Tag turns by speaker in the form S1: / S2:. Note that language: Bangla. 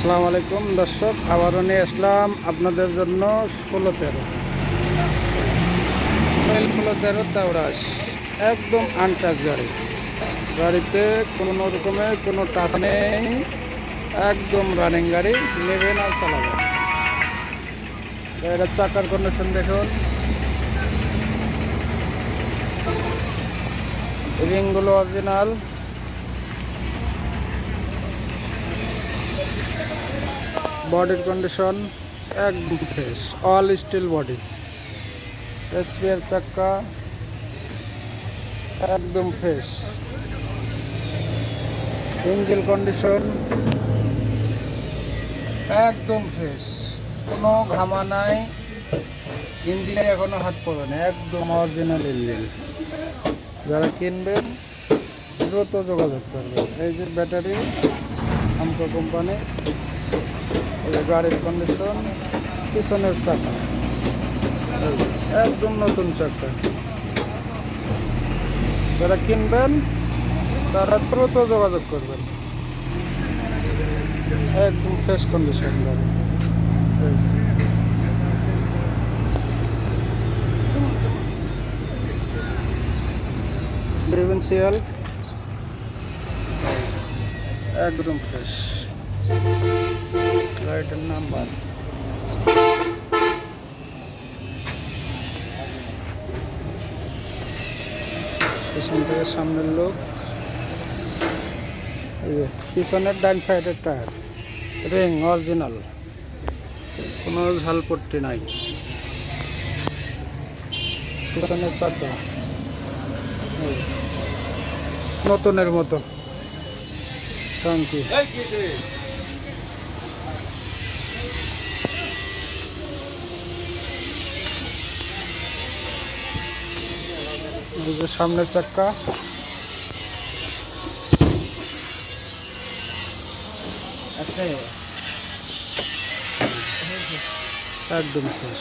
S1: আসসালামু আলাইকুম, দর্শক, আবারও নিয়ে আসলাম আপনাদের জন্য ষোলো তেরো। ষোলো তেরো তাওরাস একদম আনটাচ গাড়ি। গাড়িতে কোনো রকমের কোনো টাচ নেই, একদম রানিং গাড়ি নেবেন আর চালাবেন গাড়িটার চাকার কন্ডিশন দেখুন। রিংগুলো অরিজিনাল বডির কন্ডিশন একদম fresh all steel body spare চাক্কা একদম ফ্রেশ ইঞ্জিল কন্ডিশন একদম ফ্রেশ কোনো ঘামা নাই। ইঞ্জিনে এখনও হাত পড়ে না, একদম অরিজিনাল ইঞ্জিন যারা কিনবেন দ্রুত যোগাযোগ করবেন। এই যে ব্যাটারি আমকো কোম্পানি গাড়ির কন্ডিশন পিছনের চাকা। একদম নতুন চাকা। যারা কিনবেন, তারা দ্রুত যোগাযোগ করবেন। একদম ফ্রেশ কন্ডিশন গাড়ি। ডিফারেন্সিয়াল একদম ফ্রেশ গাড়িটার নাম্বার পিছন থেকে সামনের লোক। পিছনের ডান সাইডের টায়ার রিং অরিজিনাল কোনো ঝালপট্টি নাই। পিছনের চাকা। নতুনের মতো। টাঙ্কি সামনের চাক্কা। একদম শেষ।